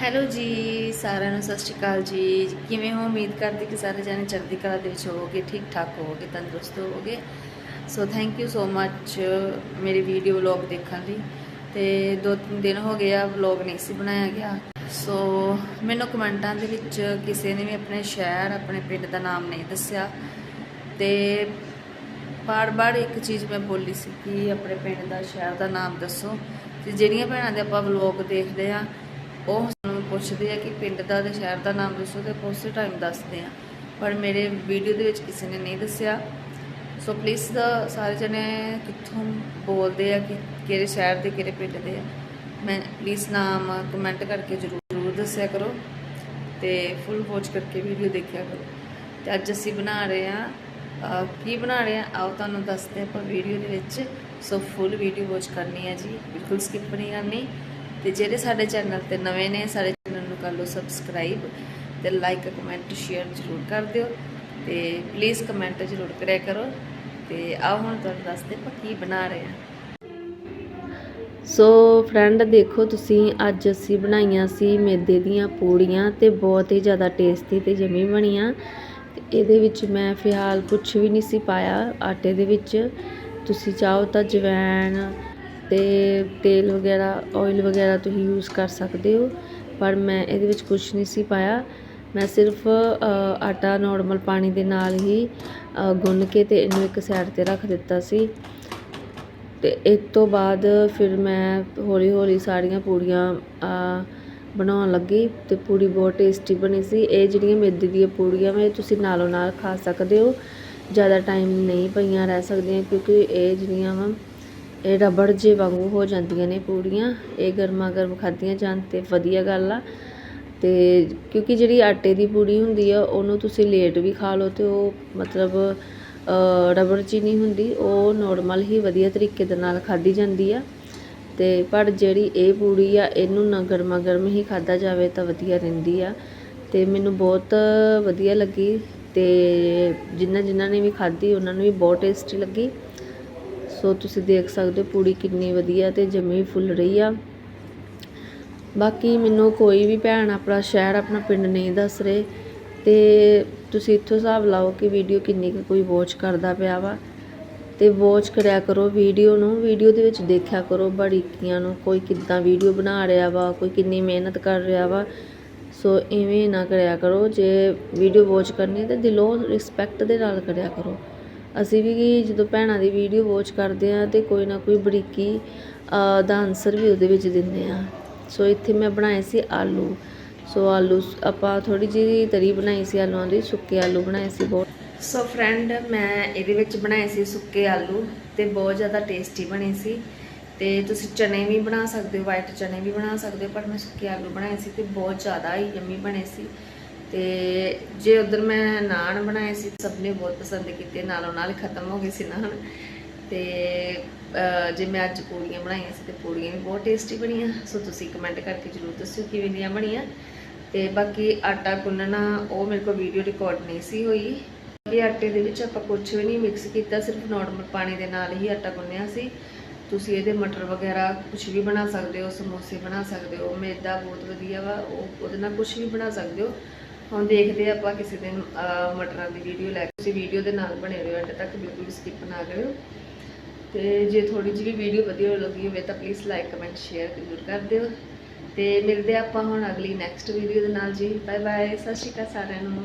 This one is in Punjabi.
ਹੈਲੋ ਜੀ, ਸਾਰਿਆਂ ਨੂੰ ਸਤਿ ਸ਼੍ਰੀ ਅਕਾਲ ਜੀ। ਕਿਵੇਂ ਹੋ? ਉਮੀਦ ਕਰਦੀ ਕਿ ਸਾਰੇ ਜਾਣੇ ਚੜ੍ਹਦੀ ਕਲਾ ਦੇ ਵਿੱਚ ਹੋਵੋਗੇ, ਠੀਕ ਠਾਕ ਹੋਵੋਗੇ, ਤੰਦਰੁਸਤ ਹੋਵੋਗੇ। ਸੋ ਥੈਂਕ ਯੂ ਸੋ ਮੱਚ ਮੇਰੀ ਵੀਡੀਓ ਵਲੌਗ ਦੇਖਣ ਲਈ। ਤੇ ਦੋ ਤਿੰਨ ਦਿਨ ਹੋ ਗਏ ਆ ਵਲੌਗ ਨਹੀਂ ਸੀ ਬਣਾਇਆ ਗਿਆ। ਸੋ ਮੈਨੂੰ ਕਮੈਂਟਾਂ ਦੇ ਵਿੱਚ ਕਿਸੇ ਨੇ ਵੀ ਆਪਣੇ ਸ਼ਹਿਰ, ਆਪਣੇ ਪਿੰਡ ਦਾ ਨਾਮ ਨਹੀਂ ਦੱਸਿਆ। ਤੇ ਬਾਰ-ਬਾਰ ਇੱਕ ਚੀਜ਼ ਮੈਂ ਬੋਲੀ ਸੀ ਕਿ ਆਪਣੇ ਪਿੰਡ ਦਾ, ਸ਼ਹਿਰ ਦਾ ਨਾਮ ਦੱਸੋ। ਤੇ ਜਿਹੜੀਆਂ ਭੈਣਾਂ ਦੇ ਆਪਾਂ ਵਲੌਗ ਦੇਖਦੇ ਆ, ਉਹ ਪੁੱਛਦੇ ਆ ਕਿ ਪਿੰਡ ਦਾ ਤੇ ਸ਼ਹਿਰ ਦਾ ਨਾਮ ਦੱਸੋ ਤੇ ਉਸੇ ਟਾਈਮ ਦੱਸਦੇ ਆ। ਪਰ ਮੇਰੇ ਵੀਡੀਓ ਦੇ ਵਿੱਚ ਕਿਸੇ ਨੇ ਨਹੀਂ ਦੱਸਿਆ। ਸੋ ਪਲੀਜ਼ ਦਾ ਸਾਰੇ ਜਣੇ ਕਿੱਥੋਂ ਬੋਲਦੇ ਆ ਕਿ ਕਿਹੜੇ ਸ਼ਹਿਰ ਦੇ, ਕਿਹੜੇ ਪਿੰਡ ਦੇ ਆ। ਮੈਂ ਪਲੀਜ਼ ਨਾਮ ਕਮੈਂਟ ਕਰਕੇ ਜ਼ਰੂਰ ਜ਼ਰੂਰ ਦੱਸਿਆ ਕਰੋ ਤੇ ਫੁੱਲ ਵਾਚ ਕਰਕੇ ਵੀਡੀਓ ਦੇਖਿਆ ਕਰੋ। ਤੇ ਅੱਜ ਅਸੀਂ ਬਣਾ ਰਹੇ ਆ ਕੀ ਬਣਾ ਰਹੇ ਆ, ਆਓ ਤੁਹਾਨੂੰ ਦੱਸਦੇ ਆਪਾਂ ਵੀਡੀਓ ਦੇ ਵਿੱਚ। ਸੋ ਫੁੱਲ ਵੀਡੀਓ ਵਾਚ ਕਰਨੀ ਹੈ ਜੀ, ਬਿਲਕੁਲ ਸਕਿਪ ਨਹੀਂ ਕਰਨੀ। ਤੇ ਜਿਹੜੇ ਸਾਡੇ ਚੈਨਲ ਤੇ ਨਵੇਂ ਨੇ, ਸਾਡੇ ਨੂੰ ਕਰ ਲਓ ਸਬਸਕ੍ਰਾਈਬ ਤੇ ਲਾਈਕ ਕਮੈਂਟ ਸ਼ੇਅਰ ਜ਼ਰੂਰ ਕਰ ਦਿਓ ਤੇ ਪਲੀਜ਼ ਕਮੈਂਟ ਜ਼ਰੂਰ ਕਰਿਆ ਕਰੋ ਤੇ ਆਓ ਹੁਣ ਤੁਹਾਨੂੰ ਦੱਸਦੇ ਆਪਾਂ ਕੀ ਬਣਾ ਰਹੇ ਆ ਸੋ ਫਰੈਂਡ ਦੇਖੋ ਤੁਸੀਂ ਅੱਜ ਅਸੀਂ ਬਣਾਈਆਂ ਸੀ ਮੈਦੇ ਦੀਆਂ ਪੂੜੀਆਂ ਤੇ ਬਹੁਤ ਹੀ ਜ਼ਿਆਦਾ ਟੇਸਟੀ ਤੇ ਜਮੀ ਬਣੀਆਂ। ਤੇ ਇਹਦੇ ਵਿੱਚ ਮੈਂ ਫਿਲਹਾਲ ਕੁਝ ਵੀ ਨਹੀਂ ਸੀ ਪਾਇਆ ਆਟੇ ਦੇ ਵਿੱਚ। ਤੁਸੀਂ ਚਾਹੋ ਤਾਂ ਜਵੈਣ ਤੇ ਤੇਲ ਵਗੈਰਾ ਆਇਲ ਵਗੈਰਾ ਤੁਸੀਂ ਯੂਜ਼ ਕਰ ਸਕਦੇ ਹੋ। ਪਰ ਮੈਂ ਇਹਦੇ ਵਿੱਚ ਕੁਛ ਨਹੀਂ ਸੀ ਪਾਇਆ। ਮੈਂ ਸਿਰਫ ਆਟਾ ਨੋਰਮਲ ਪਾਣੀ ਦੇ ਨਾਲ ਹੀ ਗੁੰਨ ਕੇ ਤੇ ਇਹਨੂੰ ਇੱਕ ਸਾਈਡ ਤੇ ਰੱਖ ਦਿੱਤਾ ਸੀ। ਤੇ ਇਸ ਤੋਂ ਬਾਅਦ ਫਿਰ ਮੈਂ ਹੌਲੀ ਹੌਲੀ ਸਾਰੀਆਂ ਪੂੜੀਆਂ ਬਣਾਉਣ ਲੱਗੀ ਤੇ ਪੂੜੀ ਬਹੁਤ ਟੇਸਟੀ ਬਣੀ ਸੀ। ਇਹ ਜਿਹੜੀਆਂ ਮੇਦੀ ਦੀਆਂ ਪੂੜੀਆਂ ਵੇ ਤੁਸੀਂ ਨਾਲੋਂ ਨਾਲ ਖਾ ਸਕਦੇ ਹੋ। ਜ਼ਿਆਦਾ ਟਾਈਮ ਨਹੀਂ ਪਈਆਂ ਰਹਿ ਸਕਦੀਆਂ ਕਿਉਂਕਿ ਇਹ ਜਿਹੜੀਆਂ ਵਾ ਇਹ ਰਬੜ ਜੇ ਵਾਂਗੂ ਹੋ ਜਾਂਦੀਆਂ ਨੇ ਪੂੜੀਆਂ, ਇਹ ਗਰਮਾ ਗਰਮ ਖਾਧੀਆਂ ਜਾਣ ਤੇ ਵਧੀਆ ਗੱਲ ਆ। ਤੇ ਕਿਉਂਕਿ ਜਿਹੜੀ ਆਟੇ ਦੀ ਪੂੜੀ ਹੁੰਦੀ ਆ, ਉਹਨੂੰ ਤੁਸੀਂ ਲੇਟ ਵੀ ਖਾ ਲਓ ਤੇ ਉਹ ਮਤਲਬ ਰਬੜ ਜੀ ਨਹੀਂ ਹੁੰਦੀ, ਉਹ ਨੋਰਮਲ ਹੀ ਵਧੀਆ ਤਰੀਕੇ ਦੇ ਨਾਲ ਖਾਧੀ ਜਾਂਦੀ ਆ। ਤੇ ਪਰ ਜਿਹੜੀ ਇਹ ਪੂੜੀ ਆ, ਇਹਨੂੰ ਨਾ ਗਰਮਾ ਗਰਮ ਹੀ ਖਾਧਾ ਜਾਵੇ ਤਾਂ ਵਧੀਆ ਰਹਿੰਦੀ ਆ। ਤੇ ਮੈਨੂੰ ਬਹੁਤ ਵਧੀਆ ਲੱਗੀ ਤੇ ਜਿਨ੍ਹਾਂ ਜਿਨ੍ਹਾਂ ਨੇ ਵੀ ਖਾਧੀ, ਉਹਨਾਂ ਨੂੰ ਵੀ ਬਹੁਤ ਟੇਸਟੀ ਲੱਗੀ। ਸੋ ਤੁਸੀਂ ਦੇਖ ਸਕਦੇ ਹੋ ਪੂੜੀ ਕਿੰਨੀ ਵਧੀਆ ਤੇ ਜਮੀ ਫੁੱਲ ਰਹੀ ਆ। ਬਾਕੀ ਮੈਨੂੰ ਕੋਈ ਵੀ ਭੈਣ ਆਪਣਾ ਸ਼ਹਿਰ, ਆਪਣਾ ਪਿੰਡ ਨਹੀਂ ਦੱਸ ਰਹੇ ਤੇ ਤੁਸੀਂ ਇੱਥੋਂ ਹਿਸਾਬ ਲਾਓ ਕਿ ਵੀਡੀਓ ਕਿੰਨੀ ਕੁ ਕੋਈ ਵਾਚ ਕਰਦਾ ਪਿਆ ਵਾ। ਤੇ ਵਾਚ ਕਰਿਆ ਕਰੋ ਵੀਡੀਓ ਨੂੰ, ਵੀਡੀਓ ਦੇ ਵਿੱਚ ਦੇਖਿਆ ਕਰੋ ਬੜੀਕੀਆਂ ਨੂੰ, ਕੋਈ ਕਿੱਦਾਂ ਵੀਡੀਓ ਬਣਾ ਰਿਹਾ ਵਾ, ਕੋਈ ਕਿੰਨੀ ਮਿਹਨਤ ਕਰ ਰਿਹਾ ਵਾ। ਸੋ ਇਵੇਂ ਨਾ ਕਰਿਆ ਕਰੋ, ਜੇ ਵੀਡੀਓ ਵਾਚ ਕਰਨੀ ਤੇ ਦਿਲੋਂ ਰਿਸਪੈਕਟ ਦੇ ਨਾਲ ਕਰਿਆ ਕਰੋ। ਅਸੀਂ ਵੀ ਜਦੋਂ ਭੈਣਾਂ ਦੀ ਵੀਡੀਓ ਵੋਚ ਕਰਦੇ ਹਾਂ ਤਾਂ ਕੋਈ ਨਾ ਕੋਈ ਬਰੀਕੀ ਦਾ ਆਨਸਰ ਵੀ ਉਹਦੇ ਵਿੱਚ ਦਿੰਦੇ ਹਾਂ। ਸੋ ਇੱਥੇ ਮੈਂ ਬਣਾਏ ਸੀ ਆਲੂ। ਸੋ ਆਲੂ ਆਪਾਂ ਥੋੜੀ ਜਿਹੀ ਤਰੀ ਬਣਾਈ ਸੀ ਆਲੂਆਂ ਦੀ, ਸੁੱਕੇ ਆਲੂ ਬਣਾਏ ਸੀ ਬਹੁਤ। ਸੋ ਫਰੈਂਡ ਮੈਂ ਇਹਦੇ ਵਿੱਚ ਬਣਾਏ ਸੀ ਸੁੱਕੇ ਆਲੂ ਤੇ ਬਹੁਤ ਜ਼ਿਆਦਾ ਟੇਸਟੀ ਬਣੇ ਸੀ। ਤੇ ਤੁਸੀਂ ਚਨੇ ਵੀ ਬਣਾ ਸਕਦੇ ਹੋ ਵਾਈਟ ਚਨੇ ਵੀ ਬਣਾ ਸਕਦੇ ਹੋ, ਪਰ ਮੈਂ ਸੁੱਕੇ ਆਲੂ ਬਣਾਏ ਸੀ ਤੇ ਬਹੁਤ ਜ਼ਿਆਦਾ ਹੀ ਯੰਮੀ ਬਣੇ ਸੀ। ਤੇ ਜੇ ਉਧਰ ਮੈਂ ਨਾਨ ਬਣਾਏ ਸੀ, ਸਭ ਨੇ ਬਹੁਤ ਪਸੰਦ ਕੀਤੇ, ਨਾਲੋਂ ਨਾਲ ਖਤਮ ਹੋ ਗਏ ਸੀ ਨਾਨ। ਤੇ ਜੇ ਮੈਂ ਅੱਜ ਪੂੜੀਆਂ ਬਣਾਈਆਂ ਸੀ ਤੇ ਪੂੜੀਆਂ ਵੀ ਬਹੁਤ ਟੇਸਟੀ ਬਣੀਆਂ। ਸੋ ਤੁਸੀਂ ਕਮੈਂਟ ਕਰਕੇ ਜਰੂਰ ਦੱਸਿਓ ਕਿਵੇਂ ਦੀਆਂ ਬਣੀਆਂ। ਤੇ ਬਾਕੀ ਆਟਾ ਗੁੰਨਣਾ, ਉਹ ਮੇਰੇ ਕੋਲ ਵੀਡੀਓ ਰਿਕਾਰਡ ਨਹੀਂ ਸੀ ਹੋਈ। ਇਹ ਆਟੇ ਦੇ ਵਿੱਚ ਆਪਾਂ ਕੁਝ ਵੀ ਨਹੀਂ ਮਿਕਸ ਕੀਤਾ, ਸਿਰਫ ਨਾਰਮਲ ਪਾਣੀ ਦੇ ਨਾਲ ਹੀ ਆਟਾ ਗੁੰਨਿਆ ਸੀ। ਤੁਸੀਂ ਇਹਦੇ ਮਟਰ ਵਗੈਰਾ ਕੁਝ ਵੀ ਬਣਾ ਸਕਦੇ ਹੋ, ਸਮੋਸੇ ਬਣਾ ਸਕਦੇ ਹੋ, ਮੈਦਾ ਬਹੁਤ ਵਧੀਆ ਵਾ, ਉਹ ਉਹਦੇ ਨਾਲ ਕੁਝ ਵੀ ਬਣਾ ਸਕਦੇ ਹੋ। ਹੁਣ ਦੇਖਦੇ ਹਾਂ ਆਪਾਂ ਕਿਸੇ ਦਿਨ ਮਟਰਾਂ ਦੀ ਵੀਡੀਓ ਲੈ ਕੇ। ਤੁਸੀਂ ਵੀਡੀਓ ਦੇ ਨਾਲ ਬਣੇ ਰਹੋ ਅੰਤ ਤੱਕ ਬਿਲਕੁਲ ਵੀ ਸਕਿਪ ਨਾ ਕਰਿਓ। ਤੇ ਜੇ ਥੋੜੀ ਜਿਹੀ ਵੀਡੀਓ ਵਧੀਆ ਲੱਗੀ ਹੋਵੇ ਤਾਂ ਪਲੀਜ਼ ਲਾਈਕ ਕਮੈਂਟ ਸ਼ੇਅਰ ਜ਼ਰੂਰ ਕਰ ਦਿਓ। ਤੇ ਮਿਲਦੇ ਆਪਾਂ ਹੁਣ ਅਗਲੀ ਨੈਕਸਟ ਵੀਡੀਓ ਦੇ ਨਾਲ ਜੀ। ਬਾਏ ਬਾਏ ਸਤਿ ਸ਼੍ਰੀ ਅਕਾਲ ਸਾਰਿਆਂ ਨੂੰ।